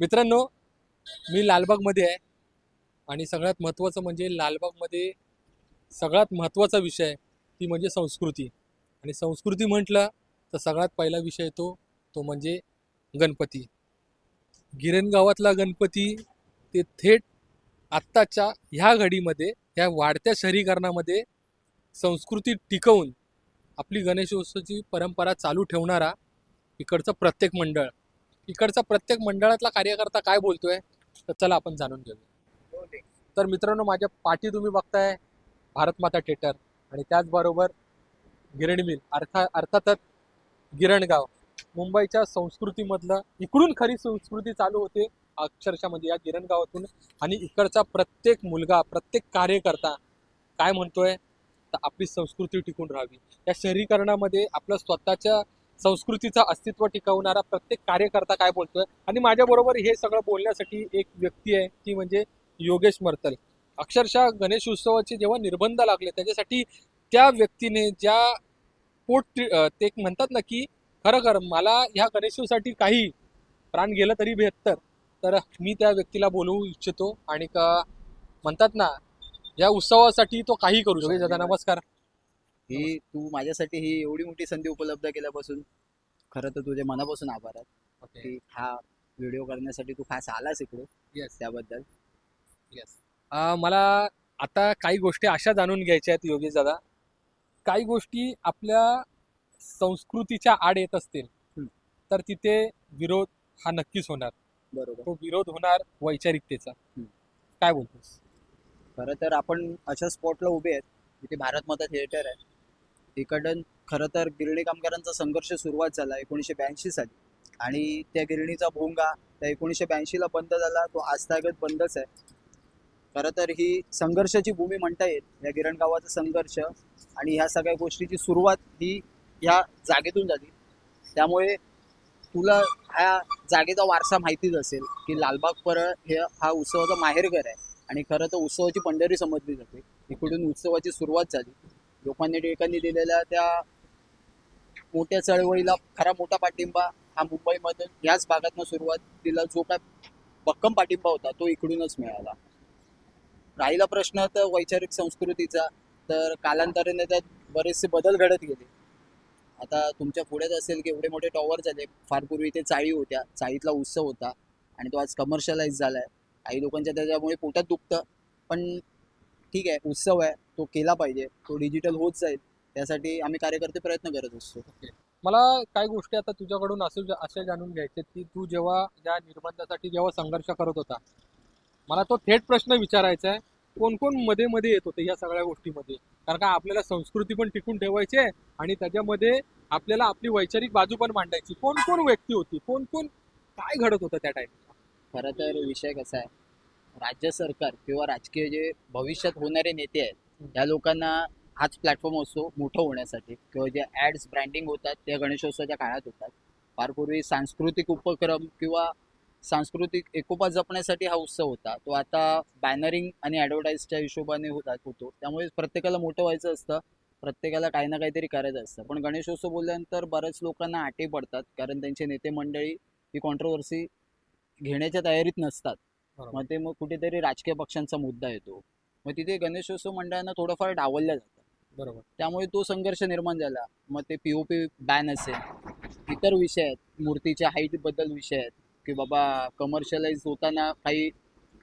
मित्रांनो मी लालबागमध्ये आहे आणि सगळ्यात महत्त्वाचं म्हणजे लालबागमध्ये सगळ्यात महत्त्वाचा विषय ती म्हणजे संस्कृती. आणि संस्कृती म्हटलं तर सगळ्यात पहिला विषय येतो तो म्हणजे गणपती. गिरण गावातला गणपती ते थेट आत्ताच्या ह्या घडीमध्ये ह्या वाढत्या शहरीकरणामध्ये संस्कृती टिकवून आपली गणेशोत्सवाची परंपरा चालू ठेवणारा इकडचं प्रत्येक मंडळ. इकडचा प्रत्येक मंडळातला कार्यकर्ता काय बोलतोय तर चला आपण जाणून घेऊया. तर मित्रांनो माझ्या पाठी तुम्ही बघताय भारत माता थिएटर आणि त्याचबरोबर गिरण मिल अर्था अर्थातच गिरणगाव. मुंबईच्या संस्कृतीमधलं इकडून खरी संस्कृती चालू होते अक्षरशः म्हणजे या गिरणगावातून. आणि इकडचा प्रत्येक मुलगा प्रत्येक कार्यकर्ता काय म्हणतोय तर आपली संस्कृती टिकून राहावी. या शहरीकरणामध्ये आपलं स्वतःच्या संस्कृतीचं अस्तित्व टिकवणारा प्रत्येक कार्यकर्ता काय बोलतोय? आणि माझ्याबरोबर हे सगळं बोलण्यासाठी एक व्यक्ती आहे ती म्हणजे योगेश मर्तल. अक्षरशः गणेश उत्सवाचे जेव्हा निर्बंध लागले त्याच्यासाठी त्या व्यक्तीने ज्या पोट ते म्हणतात ना की खरं खरं मला ह्या गणेशोत्सवासाठी काही प्राण गेलं तरी बेहत्तर तर मी त्या व्यक्तीला बोलवू इच्छितो आणि का म्हणतात ना या उत्सवासाठी तो काही करू शकतो दादा नमस्कार. ही तू माझ्यासाठी ही एवढी मोठी संधी उपलब्ध केल्यापासून खरं तर तुझे मनापासून आभार आहेत की हा व्हिडिओ करण्यासाठी तू खास आलास इकडे येस त्याबद्दल. येस मला आता काही गोष्टी अशा जाणून घ्यायच्या आहेत योगेश दादा. काही गोष्टी आपल्या संस्कृतीच्या आड येत असतील. तर तिथे विरोध हा नक्कीच होणार. बरोबर. तो विरोध होणार वैचारिकतेचा. काय बोलतोस? खरं तर आपण अशा स्पॉटला उभे आहेत जिथे भारत माता थिएटर आहे. इकडं खरं तर गिरणी कामगारांचा संघर्ष सुरुवात झाला एकोणीसशे ब्याऐंशी साली. आणि त्या गिरणीचा भोंगा त्या एकोणीसशे ब्याऐंशीला बंद झाला तो आस्थागत बंदच आहे. खरं तर ही संघर्षाची भूमी म्हणता येईल या गिरण गावाचा संघर्ष आणि ह्या सगळ्या गोष्टीची सुरुवात ही ह्या जागेतून झाली. त्यामुळे तुला ह्या जागेचा वारसा माहितीच असेल की लालबाग परळ हे हा उत्सवाचा माहेरघर आहे. आणि खरं तर उत्सवाची पंढरी समजली जाते. इकडून उत्सवाची सुरुवात झाली. लोकांनी टिळकांनी दिलेल्या त्या मोठ्या चळवळीला खरा मोठा पाठिंबा हा मुंबईमधून याच भागातनं सुरुवातीला जो काय भक्कम पाठिंबा होता तो इकडूनच मिळाला. राहिला प्रश्न तर वैचारिक संस्कृतीचा तर कालांतराने त्यात बरेचसे बदल घडत गेले. आता तुमच्या पुढेच असेल की एवढे मोठे टॉवर झाले फार पूर्वी इथे चाळी होत्या चाळीतला उत्सव होता आणि तो आज कमर्शियलाइज झाला आहे काही लोकांच्या त्याच्यामुळे पोटात दुखतं पण ठीक आहे उत्सव आहे. तो केला पाहिजे तो डिजिटल होत जाईल त्यासाठी आम्ही कार्यकर्ते प्रयत्न करत असतो. मला काही गोष्टी आता तुझ्याकडून असं अशा जाणून घ्यायचे की तू जेव्हा या निर्बंधासाठी जेव्हा संघर्ष करत होता मला तो थेट प्रश्न विचारायचा आहे कोण कोणमध्ये मध्ये येत होते या सगळ्या गोष्टीमध्ये? कारण का आपल्याला संस्कृती पण टिकून ठेवायची आहे आणि त्याच्यामध्ये आपल्याला आपली वैचारिक बाजू पण मांडायची. कोण कोण व्यक्ती होती? कोण कोण काय घडत होतं त्या टाइम खरं तर विषय कसा आहे राज्य सरकार किंवा राजकीय जे भविष्यात होणारे नेते आहेत या लोकांना हाच प्लॅटफॉर्म असतो मोठं होण्यासाठी किंवा जे ॲड्स ब्रँडिंग होतात त्या गणेशोत्सवाच्या काळात होतात फार पूर्वी सांस्कृतिक उपक्रम किंवा सांस्कृतिक एकोपा जपण्यासाठी हा उत्सव होता. तो आता बॅनरिंग आणि ॲडव्हर्टाईजच्या हिशोबाने होतात होतो. त्यामुळे प्रत्येकाला मोठं व्हायचं असतं प्रत्येकाला काही ना काहीतरी करायचं असतं. पण गणेशोत्सव बोलल्यानंतर बऱ्याच लोकांना आटे पडतात कारण त्यांचे नेते मंडळी ही कॉन्ट्रोवर्सी घेण्याच्या तयारीत नसतात. मग ते मग कुठेतरी राजकीय पक्षांचा मुद्दा येतो. मग तिथे गणेशोत्सव मंडळांना थोडंफार डावलल्या जातं. बरोबर. त्यामुळे तो संघर्ष निर्माण झाला. मग ते पी ओ पी बॅन असेल. इतर विषय आहेत. मूर्तीच्या हाईटबद्दल विषय आहेत. की बाबा कमर्शियलाइज होताना काही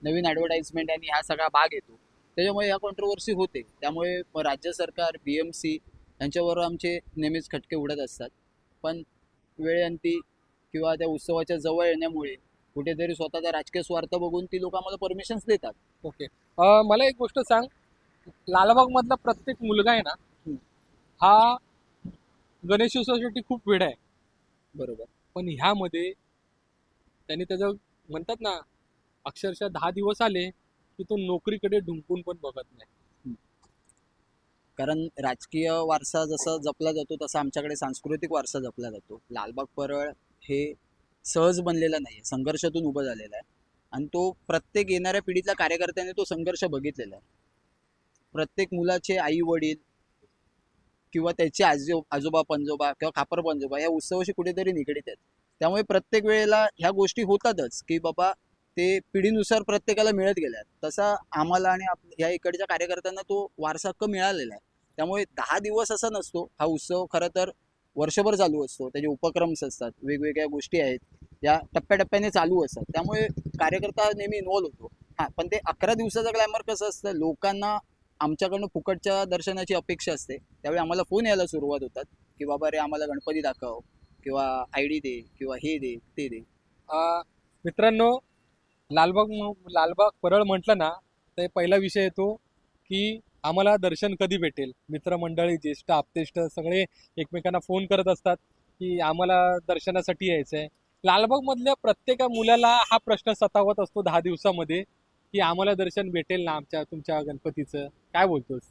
नवीन ॲडव्हर्टाइजमेंट आणि हा सगळा भाग येतो. त्याच्यामुळे ह्या कॉन्ट्रोवर्सी होते. त्यामुळे राज्य सरकार बी एम सी यांच्यावर आमचे नेहमीच खटके उडत असतात. पण वेळेअंती किंवा त्या उत्सवाच्या जवळ येण्यामुळे कुठेतरी स्वतःचा राजकीय स्वार्थ बघून ती लोक आम्हाला परमिशन्स देतात. ओके अं, मला एक गोष्ट सांग. लालबाग मधला प्रत्येक मुलगा आहे ना हं. हा गणेशोत्सवासाठी खूप वेळ आहे. बरोबर. पण ह्यामध्ये त्यांनी त्याचं म्हणतात ना अक्षरशः दहा दिवस आले की तो नोकरीकडे ढुंकून पण बघत नाही. कारण राजकीय वारसा जसा जपला जातो तसा आमच्याकडे सांस्कृतिक वारसा जपला जातो. लालबाग परळ हे सहज बनलेलं नाही संघर्षातून उभं झालेलं आहे. आणि तो प्रत्येक येणाऱ्या पिढीतल्या कार्यकर्त्याने तो संघर्ष बघितलेला आहे. प्रत्येक मुलाचे आई वडील किंवा त्याचे आजो आजोबा पंजोबा किंवा खापर पंजोबा या उत्सवाशी कुठेतरी निगडीत आहेत. त्यामुळे प्रत्येक वेळेला ह्या गोष्टी होतातच की बाबा ते पिढीनुसार प्रत्येकाला मिळत गेल्या तसा आम्हाला आणि आप- ह्या इकडच्या कार्यकर्त्यांना तो वारसा हक्क मिळालेला आहे. त्यामुळे दहा दिवस असा नसतो. हा उत्सव खरं तर वर्षभर चालू असतो. त्याचे उपक्रम्स असतात. वेगवेगळ्या गोष्टी आहेत. या टप्प्याटप्प्याने चालू असतात. त्यामुळे कार्यकर्ता नेहमी इन्व्हॉल्व होतो. हां पण ते अकरा दिवसाचं ग्लॅमर कसं असतं? लोकांना आमच्याकडनं फुकटच्या दर्शनाची अपेक्षा असते. त्यावेळी आम्हाला फोन यायला सुरुवात होतात की बाबा रे आम्हाला गणपती दाखव किंवा आय डी दे किंवा हे दे ते दे. मित्रांनो लालबाग लालबाग परळ म्हटलं ना तर पहिला विषय येतो की आम्हाला दर्शन कधी भेटेल? मित्रमंडळी ज्येष्ठ आपतेष्ट सगळे एकमेकांना फोन करत असतात की आम्हाला दर्शनासाठी यायचं आहे लालबागमधल्या प्रत्येक मुलाला हा प्रश्न सतावत असतो दहा दिवसामध्ये की आम्हाला दर्शन भेटेल ना आमच्या तुमच्या गणपतीचं? काय बोलतोस?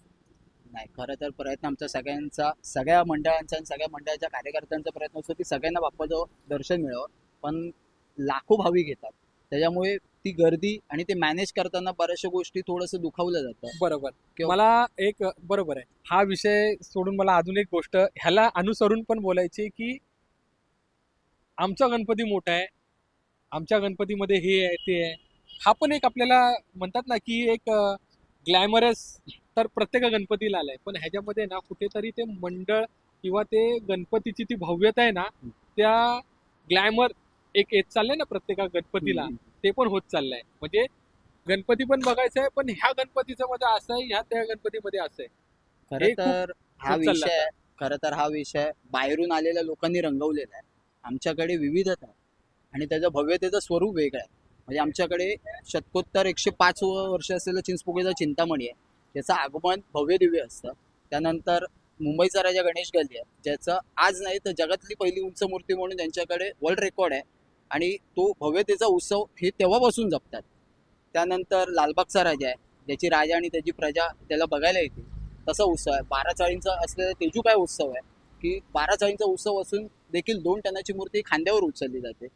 नाही खरं तर प्रयत्न आमचा सगळ्यांचा सगळ्या मंडळांचा आणि सगळ्या मंडळाच्या कार्यकर्त्यांचा प्रयत्न असतो की सगळ्यांना बाप्पाचं दर्शन मिळावं. पण लाखो भाविक येतात. त्याच्यामुळे ती गर्दी आणि ते मॅनेज करताना बऱ्याचशा गोष्टी थोडंसं दुखावलं जातं. बरोबर. किंवा- मला एक बरोबर आहे. हा विषय सोडून मला अजून एक गोष्ट ह्याला अनुसरून पण बोलायची की आमचा गणपती मोठा आहे. आमच्या गणपतीमध्ये हे आहे ते आहे. हा पण एक आपल्याला म्हणतात ना की एक ग्लॅमरस तर प्रत्येक गणपतीला आलाय. पण ह्याच्यामध्ये ना कुठेतरी ते मंडळ किंवा ते गणपतीची ती भव्यता आहे ना त्या ग्लॅमर एक येत चाललंय ना प्रत्येक गणपतीला. ते पण होत चाललंय. म्हणजे गणपती पण बघायचं आहे पण ह्या गणपतीचं मध्ये असं आहे ह्या त्या गणपतीमध्ये असं आहे. खरं तर हा खूप चाललं विषय खरं तर हा विषय बाहेरून आलेल्या लोकांनी रंगवलेला आहे. आमच्याकडे विविधता आहे आणि त्याचं भव्यतेचं स्वरूप वेगळं आहे. म्हणजे आमच्याकडे शतकोत्तर एकशे पाच वर्ष असलेलं चिंचपोकेचा चिंतामणी आहे. त्याचं आगमन भव्य दिव्य असतं. त्यानंतर मुंबईचा राजा गणेश गल्ली आहे. ज्याचं आज नाही तर जगातली पहिली उंच मूर्ती म्हणून त्यांच्याकडे वर्ल्ड रेकॉर्ड आहे. आणि तो भव्यतेचा उत्सव हे तेव्हापासून जपतात. त्यानंतर लालबागचा राजा आहे. ज्याची राजा आणि त्याची प्रजा त्याला बघायला येते. तसा उत्सव आहे. बारा चाळींचा असलेला तेजू काय उत्सव आहे? की बारा चाळींचा उत्सव असून देखील दोन टनाची मूर्ती खांद्यावर उचलली जाते.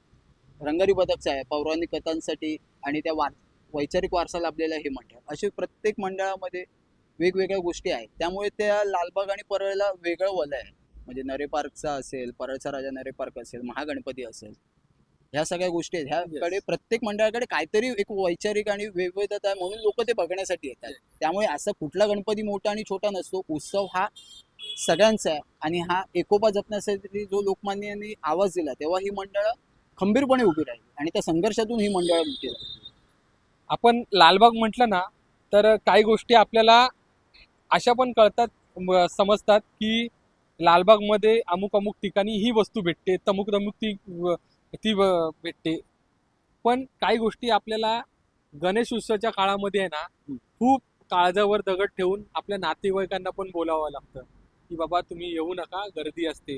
रंगारी पदकचा आहे पौराणिक कथांसाठी आणि त्या वार वैचारिक वारसा लाभलेला हे मंडळ. असे प्रत्येक मंडळामध्ये वेगवेगळ्या गोष्टी आहेत. त्यामुळे त्या लालबाग आणि परळला वेगळं वलय आहे. म्हणजे नरे पार्कचा असेल परळचा राजा नरे पार्क असेल महागणपती असेल. ह्या सगळ्या गोष्टी आहेत. ह्याकडे प्रत्येक मंडळाकडे काहीतरी एक वैचारिक आणि विविधता आहे म्हणून लोक ते बघण्यासाठी येतात. त्यामुळे असं कुठला गणपती मोठा आणि छोटा नसतो. उत्सव हा सगळ्यांचा आहे. आणि हा एकोपा जपण्यासाठी जो लोकमान्यांनी आवाज दिला तेव्हा ही मंडळं खंबीरपणे उभी राहिली. आणि त्या संघर्षातून ही मंडळं झाली आपण लालबाग म्हटलं ना तर काही गोष्टी आपल्याला अशा पण कळतात समजतात की लालबागमध्ये अमुक अमुक ठिकाणी ही वस्तू भेटते तमुक तमुक ती ती भेटते. पण काही गोष्टी आपल्याला गणेश उत्सवाच्या काळामध्ये आहे ना. खूप काळजावर दगड ठेवून आपल्या नातेवाईकांना पण बोलावं लागतं. की बाबा तुम्ही येऊ नका गर्दी असते.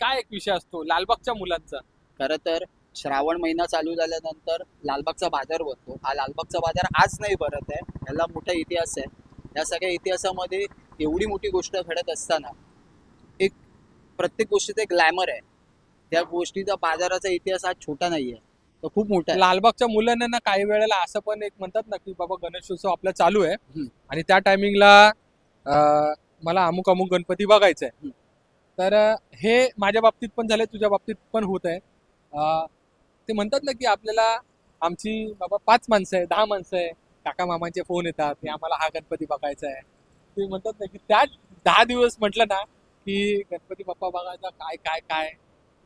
काय एक विषय असतो? लालबागच्या मुलांचा. खरं तर श्रावण महिना चालू झाल्यानंतर लालबागचा बाजार भरतो हा लालबागचा बाजार आज नाही भरत आहे. याला मोठा इतिहास आहे. या सगळ्या इतिहासामध्ये एवढी मोठी गोष्ट घडत असताना एक प्रत्येक गोष्टीचं एक ग्लॅमर आहे. त्या गोष्टीचा बाजाराचा इतिहास आज छोटा नाही आहे तो खूप मोठा लालबागच्या मुलांना ना काही वेळेला असं पण एक म्हणतात ना की बाबा गणेशोत्सव आपला चालू आहे. आणि त्या टायमिंगला मला अमुक अमुक गणपती बघायचा आहे. तर हे माझ्या बाबतीत पण झालंय तुझ्या बाबतीत पण होत आहे ते म्हणतात ना की आपल्याला आमची बाबा पाच माणसं आहे दहा माणसं आहे. काका मामांचे फोन येतात की आम्हाला हा गणपती बघायचा आहे ते म्हणतात ना की त्या दहा दिवस म्हटलं ना की गणपती बाप्पा बघायचा काय काय काय?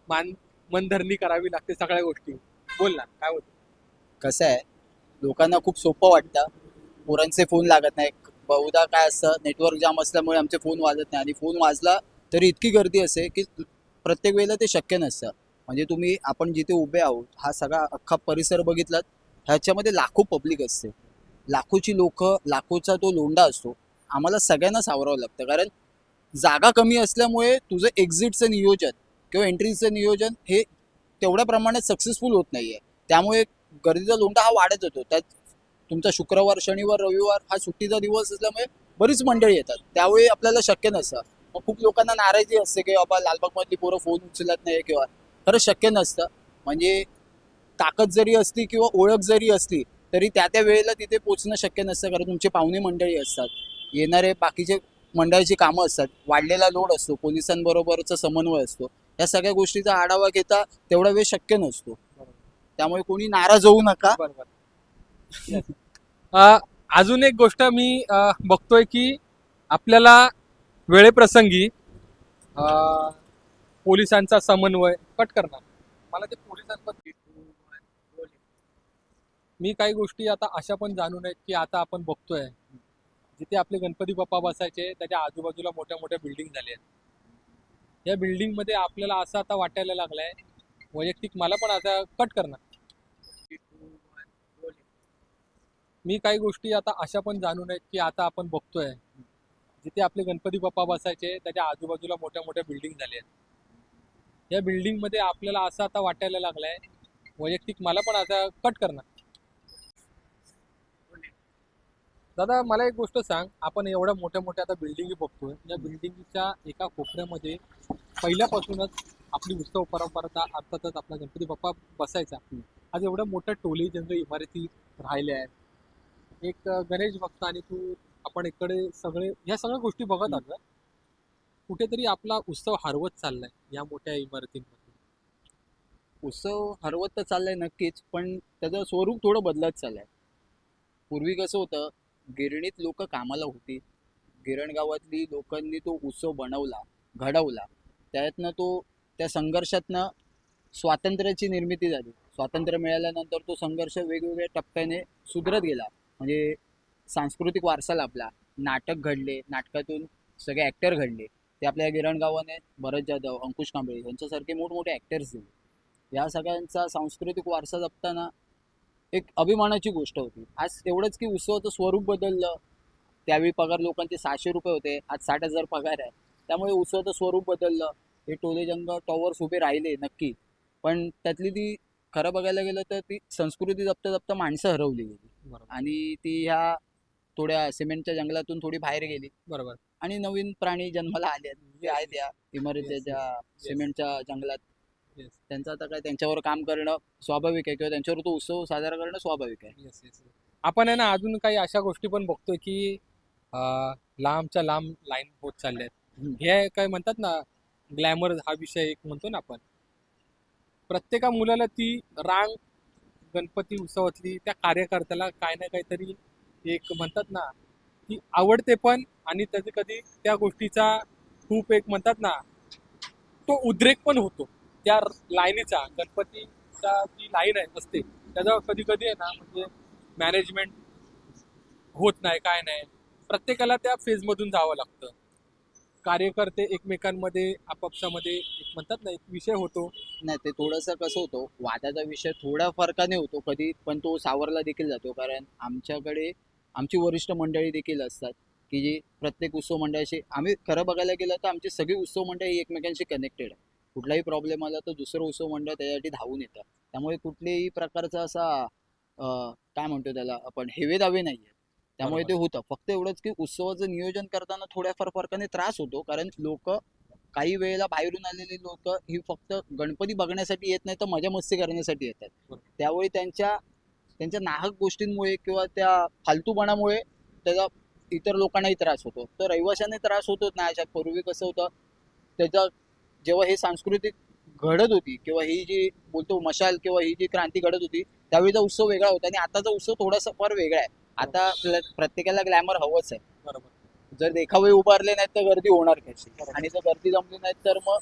मान मनधरणी करावी लागते सगळ्या गोष्टी. बोल ना काय होत कसं आहे? लोकांना खूप सोपं वाटतं. पोरांचे फोन लागत नाही बहुधा काय असतं? नेटवर्क जाम असल्यामुळे आमचे फोन वाजत नाही. आणि फोन वाजला तरी इतकी गर्दी असते की प्रत्येक वेळेला ते शक्य नसतं. म्हणजे तुम्ही आपण जिथे उभे आहोत हा सगळा अख्खा परिसर बघितलात ह्याच्यामध्ये लाखो पब्लिक असते. लाखोची लोक लाखोचा तो लोंडा असतो. आम्हाला सगळ्यांना सावरावं लागतं. कारण जागा कमी असल्यामुळे तुझं एक्झिटचं नियोजन किंवा एंट्रीचं नियोजन हे तेवढ्या प्रमाणात सक्सेसफुल होत नाही आहे त्यामुळे गर्दीचा लोंडा हा वाढत होतो त्यात तुमचा शुक्रवार शनिवार रविवार हा सुट्टीचा दिवस असल्यामुळे बरीच मंडळी येतात. त्यावेळी आपल्याला शक्य नसतं. मग खूप लोकांना नाराजी असते की बाबा लालबागमधली पोरं फोन उचलत नाही किंवा खरं शक्य नसतं. म्हणजे ताकद जरी असली किंवा ओळख जरी असली तरी त्या त्या वेळेला तिथे पोचणं शक्य नसतं. कारण तुमचे पाहुणे मंडळी असतात. येणारे बाकीचे मंडळाची कामं असतात. वाढलेला लोड असतो. पोलिसांबरोबरचा समन्वय असतो. या सगळ्या गोष्टीचा आढावा घेता तेवढा वेळ शक्य नसतो. त्यामुळे कोणी नाराज होऊ नका. बरोबर. अजून एक गोष्ट मी बघतोय की आपल्याला वेळेप्रसंगी अ, पोलिसांचा समन्वय कट करणार. मला ते पोलिसांबद्दल मी काही गोष्टी आता अशा पण जाणून आहेत की आता आपण बघतोय. जिथे आपले गणपती बाप्पा बसायचे त्याच्या आजूबाजूला मोठ्या मोठ्या बिल्डिंग झाल्या आहेत. या बिल्डिंगमध्ये आपल्याला असं आता वाटायला लागलंय वैयक्तिक मला पण आता कट करणार. मी काही गोष्टी आता अशा पण जाणून आहेत की आता आपण बघतोय. जिथे आपले गणपती बाप्पा बसायचे त्याच्या आजूबाजूला मोठ्या मोठ्या बिल्डिंग झाल्या आहेत. या बिल्डिंगमध्ये आपल्याला असं आता वाटायला लागलंय वैयक्तिक मला पण आता कट करणार. दादा मला एक गोष्ट सांग. आपण एवढ्या मोठ्या मोठ्या आता बिल्डिंगी बघतोय. या बिल्डिंगच्या एका कोपऱ्यामध्ये पहिल्यापासूनच आपली उत्सव परंपरा अर्थातच आपला गणपती बाप्पा बसायचा. आज एवढ्या मोठ्या टोली जनरल इमारती राहिल्या आहेत एक गणेश भक्त आणि तू आपण इकडे सगळे ह्या सगळ्या गोष्टी बघत आहोत कुठेतरी आपला उत्सव हरवत चाललाय या मोठ्या इमारतींमध्ये उत्सव हरवत तर चाललंय नक्कीच पण त्याचं स्वरूप थोडं बदलत चाललंय. पूर्वी कसं होतं गिरणीत लोक कामाला होती. गिरण गावातली लोकांनी तो उत्सव बनवला घडवला. त्यातनं तो त्या संघर्षातनं स्वातंत्र्याची निर्मिती झाली. स्वातंत्र्य मिळाल्यानंतर तो संघर्ष वेगवेगळ्या टप्प्याने सुधरत गेला. म्हणजे सांस्कृतिक वारसा लाभला. नाटक घडले नाटकातून सगळे ॲक्टर घडले. ते आपल्या गिरण गावाने भरत जाधव अंकुश कांबळे यांच्यासारखे मोठमोठे ॲक्टर्स दिले. या सगळ्यांचा सांस्कृतिक वारसा जपताना एक अभिमानाची गोष्ट होती. आज एवढंच की उत्सवाचं स्वरूप बदललं. त्यावेळी पगार लोकांचे सहाशे रुपये होते. आज साठ हजार पगार आहे. त्यामुळे उत्सवाचं स्वरूप बदललं. हे टोले जंग टॉवर्स उभे राहिले नक्की. पण त्यातली ती खरं बघायला गेलं तर ती संस्कृती जपता जपता माणसं हरवली गेली. बरोबर. आणि ती ह्या थोड्या सिमेंटच्या जंगलातून थोडी बाहेर गेली. बरोबर. आणि नवीन प्राणी जन्माला आले ते आहेत या इमारतीच्या सिमेंटच्या जंगलात. त्यांचं आता काय त्यांच्यावर काम करणं स्वाभाविक आहे किंवा त्यांच्यावर तो उत्सव साजरा करणं स्वाभाविक आहे. आपण आहे ना अजून काही अशा गोष्टी पण बघतोय की अं, लांबच्या लांब लाईन होत चालल्या आहेत. हे काय म्हणतात ना ग्लॅमर हा विषय एक म्हणतो ना आपण. प्रत्येका मुलाला ती रांग गणपती उत्सवातली त्या कार्यकर्त्याला काय ना काहीतरी एक म्हणतात ना ती आवडते पण आणि त्याचे कधी त्या गोष्टीचा खूप एक म्हणतात ना तो उद्रेक पण होतो. त्या लाईनीचा गणपतीचा जी लाईन आहे असते त्याचा कधी कधी आहे ना म्हणजे मॅनेजमेंट होत नाही काय नाही. प्रत्येकाला त्या फेजमधून जावं लागतं. कार्यकर्ते एकमेकांमध्ये आपापसामध्ये एक म्हणतात ना एक विषय होतो. नाही ते थोडंसं कसं होतं वादाचा विषय थोड्या फरकाने होतो कधी पण तो सावरला देखील जातो. कारण आमच्याकडे आमची वरिष्ठ मंडळी देखील असतात की जी प्रत्येक उत्सव मंडळाशी आम्ही खरं बघायला गेलं तर आमची सगळी उत्सव मंडळी एकमेकांशी कनेक्टेड आहे. कुठलाही प्रॉब्लेम आला तर दुसरं उत्सव मंडळ त्याच्यासाठी धावून येतं. त्यामुळे कुठल्याही प्रकारचा असा काय म्हणतो त्याला आपण हेवे दावे नाही त्यामुळे ते होतं. फक्त एवढंच की उत्सवाचं नियोजन करताना थोड्याफार फरकाने त्रास होतो. कारण लोक काही वेळेला बाहेरून आलेली लोक ही फक्त गणपती बघण्यासाठी येत नाही तर मजा मस्ती करण्यासाठी येतात. त्यावेळी त्यांच्या त्यांच्या नाहक गोष्टींमुळे किंवा त्या फालतूपणामुळे त्याचा इतर लोकांनाही त्रास होतो. तर रहिवाशांनी त्रास होतोच ना. अशा पूर्वी कसं होतं त्याचा जेव्हा हे सांस्कृतिक घडत होती किंवा ही जी बोलतो मशाल किंवा ही जी क्रांती घडत होती त्यावेळीचा उत्सव वेगळा होता. आणि आताचा उत्सव थोडासा फार वेगळा आहे. आता प्र- प्रत्येकाला ग्लॅमर हवंच आहे. बरोबर. जर देखावे उभारले नाहीत तर गर्दी होणार कशी? आणि जर गर्दी जमली नाही तर मग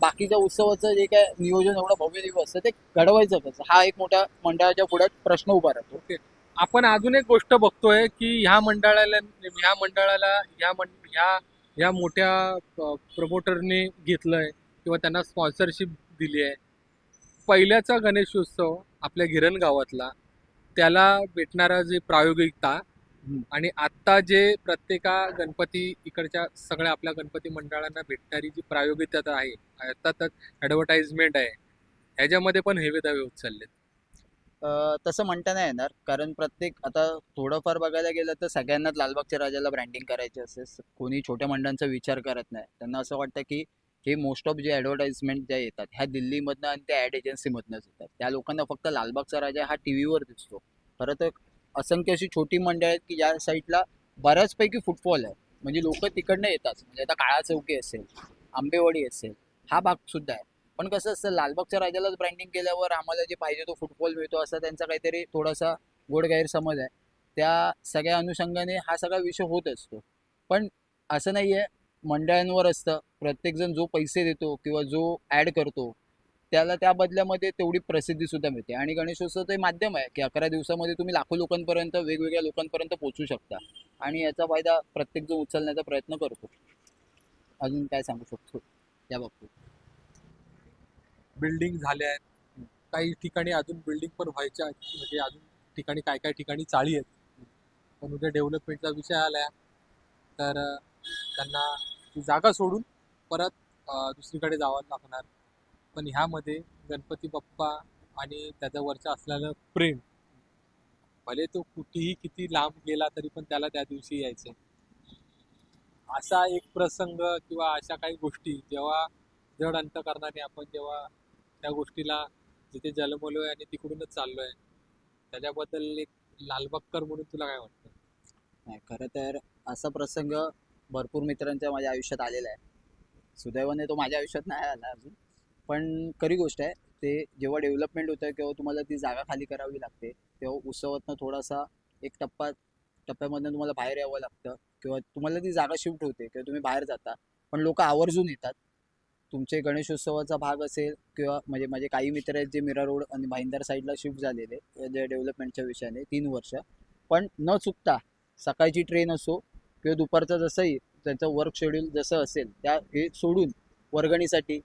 बाकीच्या उत्सवाचं जे काय नियोजन एवढं भव्य दिवस असतं ते घडवायचं कसं? हा एक मोठ्या मंडळाच्या पुढे प्रश्न उभा राहतो. ओके. आपण अजून एक गोष्ट बघतोय की ह्या मंडळाला ह्या मंडळाला ह्या ह्या ह्या मोठ्या प्रमोटरने घेतलंय किंवा त्यांना स्पॉन्सरशिप दिली आहे पहिल्याचा गणेशोत्सव आपल्या गिरण गावातला. त्याला भेटणारा जे प्रायोगिकता. आणि आत्ता जे प्रत्येका गणपती इकडच्या सगळ्या आपल्या गणपती मंडळांना भेटणारी जी प्रायोगिकता आहे अर्थातच ॲडव्हर्टाइजमेंट आहे ह्याच्यामध्ये पण हेवे दावे होत चाललेत अं, तसं म्हणता नाही येणार कारण प्रत्येक आता थोडंफार बघायला गेलं तर सगळ्यांनाच लालबागच्या राजाला ब्रँडिंग करायचे असते. स- कोणी छोट्या मंडळांचा विचार करत नाही. त्यांना असं वाटतं की हे मोस्ट ऑफ जे ॲडव्हर्टाइजमेंट ज्या येतात ह्या दिल्लीमधनं आणि त्या ॲड एजन्सीमधनंच येतात. त्या लोकांना फक्त लालबागचा राजा हा टी व्हीवर दिसतो. खरं तर असंख्य अशी छोटी मंडळ आहेत की ज्या साईडला बऱ्याचपैकी फुटफॉल आहे. म्हणजे लोक तिकडनं येतात. म्हणजे आता काळा चौकी असेल आंबेवाडी असेल हा भाग सुद्धा आहे. पण कसं असतं लालबागच्या राजालाच ब्रँडिंग केल्यावर आम्हाला जे पाहिजे तो फुटबॉल मिळतो असा त्यांचा काहीतरी थोडासा गोड गैरसमज आहे. त्या सगळ्या अनुषंगाने हा सगळा विषय होत असतो. पण असं नाही आहे मंडळांवर असतं. प्रत्येकजण जो पैसे देतो किंवा जो ॲड करतो त्याला त्या बदल्यामध्ये तेवढी प्रसिद्धी सुद्धा मिळते. आणि गणेशोत्सव ते माध्यम आहे की अकरा दिवसामध्ये तुम्ही लाखो लोकांपर्यंत वेगवेगळ्या लोकांपर्यंत पोहोचू शकता. आणि याचा फायदा प्रत्येक जण उचलण्याचा प्रयत्न करतो. अजून काय सांगू शकतो या बाबतीत? बिल्डिंग झाल्या आहेत. काही ठिकाणी अजून बिल्डिंग पण व्हायच्या म्हणजे अजून ठिकाणी काय काय ठिकाणी चाळी आहेत. पण उद्या डेव्हलपमेंटचा विषय आला तर त्यांना ती जागा सोडून परत दुसरीकडे जावं लागणार. पण ह्यामध्ये गणपती बाप्पा आणि त्याच्यावरचं असलेलं प्रेम भले तो कुठेही किती लांब गेला तरी पण त्याला त्या दिवशी यायचं असा एक प्रसंग किंवा अशा काही गोष्टी जेव्हा जड अंतकरणाने आपण जेव्हा त्या गोष्टीला जिथे जन्मलोय आणि तिकडूनच चाललोय त्याच्याबद्दल एक लालबागकर म्हणून तुला काय वाटतं? नाही खरं तर असा प्रसंग भरपूर मित्रांच्या माझ्या आयुष्यात आलेला आहे. सुदैवाने तो माझ्या आयुष्यात नाही आला अजून. पण खरी गोष्ट आहे ते जेव्हा डेव्हलपमेंट होतं किंवा तुम्हाला ती जागा खाली करावी लागते. तेव्हा उत्सवातनं थोडासा एक टप्पा टप्प्यामधनं तुम्हाला बाहेर यावं लागतं किंवा तुम्हाला ती जागा शिफ्ट होते किंवा तुम्ही बाहेर जाता. पण लोक आवर्जून येतात. तुमचे गणेशोत्सवाचा भाग असेल किंवा म्हणजे माझे काही मित्र आहेत जे मीरा रोड आणि भाईंदर साईडला शिफ्ट झालेले जे डेव्हलपमेंटच्या विषयाने तीन वर्ष. पण न चुकता सकाळची ट्रेन असो किंवा दुपारचं जसंही त्यांचं वर्क शेड्यूल जसं असेल त्या हे सोडून वर्गणीसाठी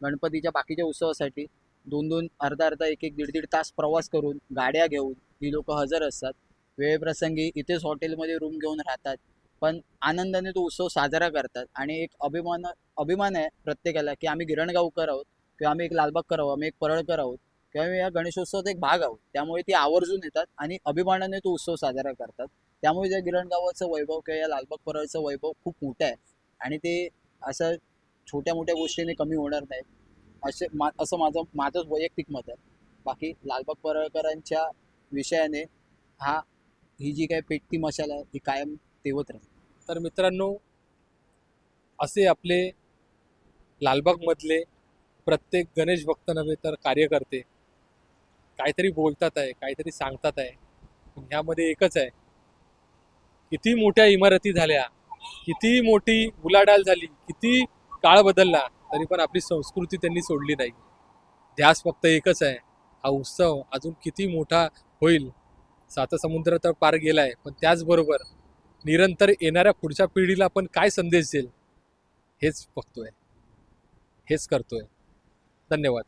गणपतीच्या बाकीच्या उत्सवासाठी दोन दोन अर्धा अर्धा एक एक दीड दीड तास प्रवास करून गाड्या घेऊन ही लोक हजर असतात. वेळेप्रसंगी इथेच हॉटेलमध्ये रूम घेऊन राहतात. पण आनंदाने तो उत्सव साजरा करतात. आणि एक अभिमान अभिमान आहे प्रत्येकाला की आम्ही गिरणगावकर आहोत किंवा आम्ही एक लालबागकर आहोत आम्ही एक परळकर आहोत किंवा आम्ही या गणेशोत्सवाचा एक भाग आहोत. त्यामुळे ती आवर्जून येतात आणि अभिमानाने तो उत्सव साजरा करतात. त्यामुळे त्या गिरणगावाचं वैभव किंवा या लालबाग परळचं वैभव खूप मोठं आहे. आणि ते असं छोट्या मोठ्या गोष्टीने कमी होणार नाही असे मा असं माझं माझंच वैयक्तिक मत आहे. बाकी लालबाग परळकरांच्या विषयाने हा ही जी काही पेटती मशाल आहे ही कायम तेवत राहील. तर मित्रांनो असे आपले लालबागमधले प्रत्येक गणेश भक्त नव्हे तर कार्यकर्ते काहीतरी बोलतात आहे काहीतरी सांगतात आहे. ह्यामध्ये एकच आहे. किती मोठ्या इमारती झाल्या किती मोठी उलाढाल झाली किती काळ बदलला तरी पण आपली संस्कृती त्यांनी सोडली नाही. ध्यास फक्त एकच आहे. हा उत्सव अजून किती मोठा होईल? साता समुद्र तर पार आहे पण त्याचबरोबर निरंतर येणाऱ्या पुढच्या पिढीला पण काय संदेश देईल? हेच बघतोय. हेच करतोय. धन्यवाद.